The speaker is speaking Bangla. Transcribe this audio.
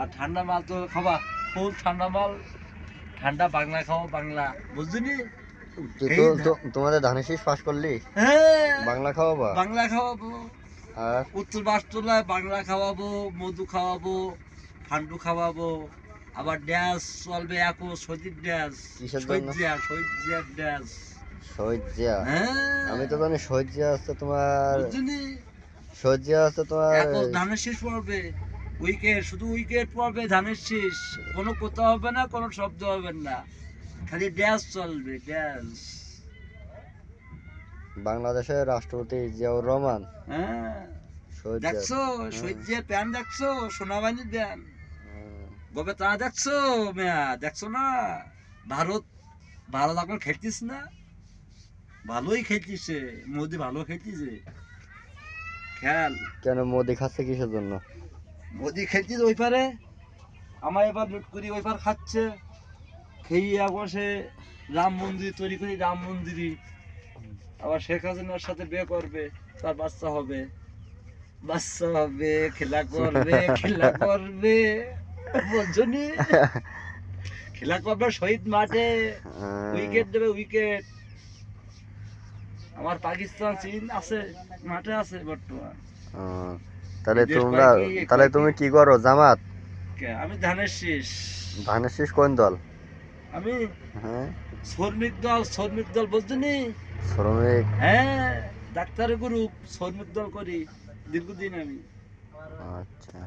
আর ঠান্ডা মাল তো খাবা ফুল ঠান্ডা মাল। ঠান্ডা বাংলা খাও বাংলা। বুঝলি? তোমাদের ধানের শীষ পাস করলি? হ্যাঁ। বাংলা খাওয়াবা? বাংলা খাওয়াবো। উত্তর বাসতলায় বাংলা খাওয়াবো মধু খাওয়াবো ফান্ডু খাওয়াবো। আবার ড্যান্স চলবে এখন সজিব ড্যান্স কিসের জন্য? সজ্জা ড্যান্স সজ্জা হ্যাঁ। আমি তো জানি সজ্জা আছে তোমার সজ্জা আছে তোমার এখন ধানের শীষ পড়বে। উইকেট শুধু উইকেট পড়বে ধানের শীষ। কোনো কোথাও হবে না কোনো শব্দ হবে না। খালি ড্যান্স চলবে ড্যান্স। বাংলাদেশের রাষ্ট্রপতি জিয়াউর রহমান। হ্যাঁ। দেখছ? সূর্যের প্যান দেখছ? সোনাবাহিনীর প্যান গবে তা দেখছ মেয়া? দেখছ না? ভারত ভারত এখন খেলতিস না? ভালোই খেলতিছে মোদি ভালো খেলতিছে খেল কেন মোদি খাচ্ছে কিসের জন্য? মোদি খেলতিস ওই পারে? আমার এবার লুট করি ওই পার খাচ্ছে। খেয়ে এখন সে রাম মন্দির তৈরি করি রাম মন্দিরই। আবার শেখ হাসিনার সাথে বিয়ে করবে তার বাচ্চা হবে। বাচ্চা হবে খেলা করবে খেলা করবে। খেলা করবে শহীদ মাঠে। উইকেট দেবে উইকেট। আমার পাকিস্তান চীন আছে মাঠে আছে বর্তমান। তাহলে তোমরা তাহলে তুমি কি করো জামাত? আমি ধানের শীষ। ধানের শীষ কোন দল? আমি হ্যাঁ। শ্রমিক দল শ্রমিক দল বুঝছনি শ্রমিক? হ্যাঁ ডাক্তারের গ্রুপ শ্রমিক দল করি দীর্ঘদিন আমি। আচ্ছা।